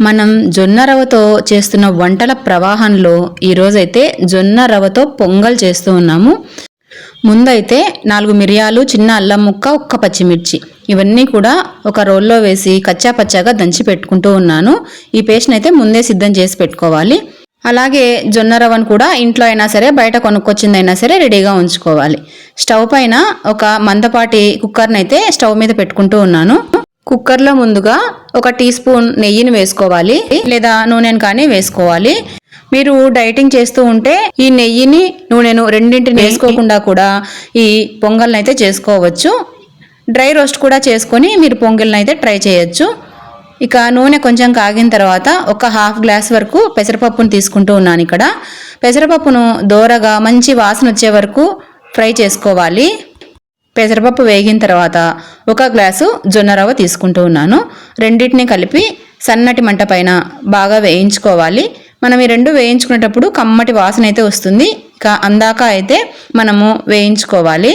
మనం జొన్న రవ్వతో చేస్తున్న వంటల ప్రవాహంలో ఈరోజైతే జొన్న రవ్వతో పొంగల్ చేస్తూ ఉన్నాము. ముందైతే నాలుగు మిరియాలు చిన్న అల్లం ముక్క ఒక్క పచ్చిమిర్చి. ఇవన్నీ కూడా ఒక రోల్లో వేసి కచ్చా పచ్చాగా దంచి పెట్టుకుంటూ ఉన్నాను. ఈ పేస్ట్ని అయితే ముందే సిద్ధం చేసి పెట్టుకోవాలి. అలాగే జొన్న రవ్వను కూడా ఇంట్లో అయినా సరే బయట కొనుక్కొచ్చిందైనా సరే రెడీగా ఉంచుకోవాలి. స్టవ్ పైన ఒక మందపాటి కుక్కర్ని అయితే స్టవ్ మీద పెట్టుకుంటూ ఉన్నాను. కుక్కర్లో ముందుగా ఒక టీ స్పూన్ నెయ్యిని వేసుకోవాలి లేదా నూనెను కానీ వేసుకోవాలి. మీరు డైటింగ్ చేస్తూ ఉంటే ఈ నెయ్యిని నూనెను రెండింటిని వేసుకోకుండా కూడా ఈ పొంగల్ని అయితే చేసుకోవచ్చు. డ్రై రోస్ట్ కూడా చేసుకొని మీరు పొంగల్ని అయితే ట్రై చేయొచ్చు. ఇక నూనె కొంచెం కాగిన తర్వాత ఒక హాఫ్ గ్లాస్ వరకు పెసరపప్పును తీసుకుంటూ ఉన్నాను ఇక్కడ. పెసరపప్పును దోరగా మంచి వాసన వచ్చే వరకు ఫ్రై చేసుకోవాలి. పెసరపప్పు వేగిన తర్వాత ఒక గ్లాసు జొన్న రవ్వ తీసుకుంటూ ఉన్నాను. రెండింటిని కలిపి సన్నటి మంట పైన బాగా వేయించుకోవాలి. మనం ఈ రెండు వేయించుకునేటప్పుడు కమ్మటి వాసన అయితే వస్తుంది. ఇక అందాక అయితే మనము వేయించుకోవాలి.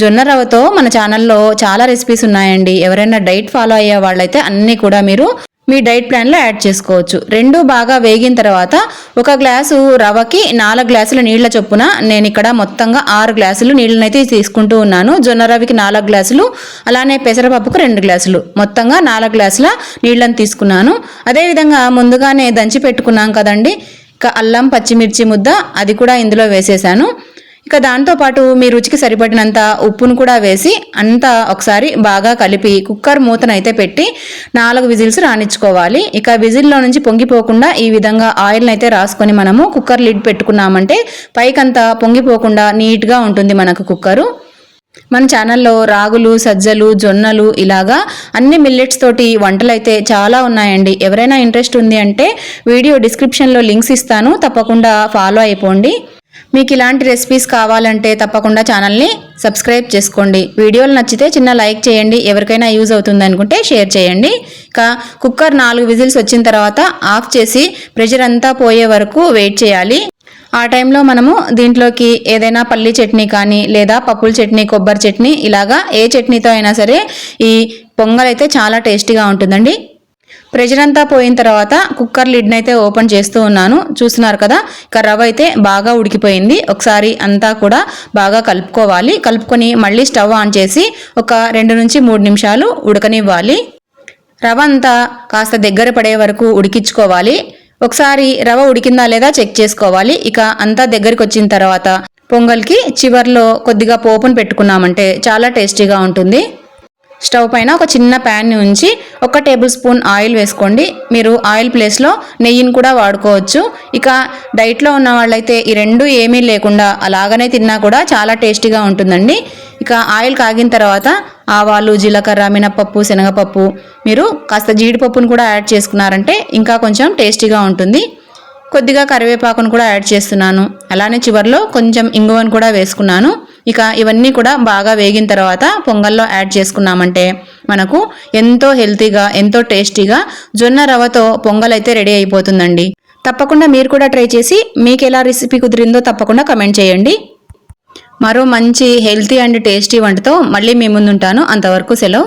జొన్న రవ్వతో మన ఛానల్లో చాలా రెసిపీస్ ఉన్నాయండి. ఎవరైనా డైట్ ఫాలో అయ్యే వాళ్ళైతే అన్నీ కూడా మీరు మీ డైట్ ప్లాన్లో యాడ్ చేసుకోవచ్చు. రెండు బాగా వేగిన తర్వాత ఒక గ్లాసు రవ్వకి నాలుగు గ్లాసుల నీళ్ళ చొప్పున నేను ఇక్కడ మొత్తంగా ఆరు గ్లాసులు నీళ్ళనైతే తీసుకుంటూ ఉన్నాను. జొన్న రవికి నాలుగు గ్లాసులు అలానే పెసరపప్పుకు రెండు గ్లాసులు. మొత్తంగా నాలుగు గ్లాసుల నీళ్ళని తీసుకున్నాను. అదేవిధంగా ముందుగానే దంచి పెట్టుకున్నాం కదండి. ఇక అల్లం పచ్చిమిర్చి ముద్ద అది కూడా ఇందులో వేసేసాను. ఇక దాంతోపాటు మీ రుచికి సరిపడినంత ఉప్పును కూడా వేసి అంతా ఒకసారి బాగా కలిపి కుక్కర్ మూతనైతే పెట్టి నాలుగు విజిల్స్ రానిచ్చుకోవాలి ఇక విజిల్లో నుంచి పొంగిపోకుండా ఈ విధంగా ఆయిల్ని అయితే రాసుకొని మనము కుక్కర్ లిడ్ పెట్టుకున్నామంటే పైకంతా పొంగిపోకుండా నీట్గా ఉంటుంది మనకు కుక్కరు. మన ఛానల్లో రాగులు సజ్జలు జొన్నలు ఇలాగా అన్ని మిల్లెట్స్ తోటి వంటలు అయితే చాలా ఉన్నాయండి. ఎవరైనా ఇంట్రెస్ట్ ఉంది అంటే వీడియో డిస్క్రిప్షన్లో లింక్స్ ఇస్తాను. తప్పకుండా ఫాలో అయిపోండి. మీకు ఇలాంటి రెసిపీస్ కావాలంటే తప్పకుండా ఛానల్ని సబ్స్క్రైబ్ చేసుకోండి. వీడియోలు నచ్చితే చిన్న లైక్ చేయండి. ఎవరికైనా యూజ్ అవుతుంది అనుకుంటే షేర్ చేయండి. ఇక కుక్కర్ నాలుగు విజిల్స్ వచ్చిన తర్వాత ఆఫ్ చేసి ప్రెషర్ అంతా పోయే వరకు వెయిట్ చేయాలి. ఆ టైంలో మనము దీంట్లోకి ఏదైనా పల్లి చట్నీ కానీ లేదా పప్పుల చట్నీ కొబ్బరి చట్నీ ఇలాగా ఏ చట్నీతో అయినా సరే ఈ పొంగల్ అయితే చాలా టేస్టీగా ఉంటుందండి. ప్రెషర్ అంతా పోయిన తర్వాత కుక్కర్ లిడ్ని అయితే ఓపెన్ చేస్తూ ఉన్నాను. చూస్తున్నారు కదా ఇక రవ్వ అయితే బాగా ఉడికిపోయింది. ఒకసారి అంతా కూడా బాగా కలుపుకోవాలి. కలుపుకొని మళ్ళీ స్టవ్ ఆన్ చేసి ఒక రెండు నుంచి మూడు నిమిషాలు ఉడకనివ్వాలి. రవ అంతా కాస్త దగ్గర పడే వరకు ఉడికించుకోవాలి. ఒకసారి రవ ఉడికిందా లేదా చెక్ చేసుకోవాలి. ఇక అంతా దగ్గరికి వచ్చిన తర్వాత పొంగల్కి చివర్లో కొద్దిగా పోపును పెట్టుకున్నామంటే చాలా టేస్టీగా ఉంటుంది. స్టవ్ పైన ఒక చిన్న ప్యాన్ని ఉంచి ఒక టేబుల్ స్పూన్ ఆయిల్ వేసుకోండి. మీరు ఆయిల్ ప్లేస్లో నెయ్యిని కూడా వాడుకోవచ్చు. ఇక డైట్లో ఉన్న వాళ్ళైతే ఈ రెండు ఏమీ లేకుండా అలాగనే తిన్నా కూడా చాలా టేస్టీగా ఉంటుందండి. ఇక ఆయిల్ కాగిన తర్వాత ఆవాలు జీలకర్ర మినపప్పు శనగపప్పు మీరు కాస్త జీడిపప్పును కూడా యాడ్ చేసుకున్నారంటే ఇంకా కొంచెం టేస్టీగా ఉంటుంది. కొద్దిగా కరివేపాకును కూడా యాడ్ చేస్తున్నాను. అలానే చివర్లో కొంచెం ఇంగువను కూడా వేసుకున్నాను. ఇక ఇవన్నీ కూడా బాగా వేగిన తర్వాత పొంగల్లో యాడ్ చేసుకున్నామంటే మనకు ఎంతో హెల్తీగా ఎంతో టేస్టీగా జొన్న రవ్వతో పొంగల్ అయితే రెడీ అయిపోతుందండి. తప్పకుండా మీరు కూడా ట్రై చేసి మీకు ఎలా రెసిపీ కుదిరిందో తప్పకుండా కమెంట్ చేయండి. మరో మంచి హెల్తీ అండ్ టేస్టీ వంటతో మళ్ళీ మీ ముందుంటాను. అంతవరకు సెలవు.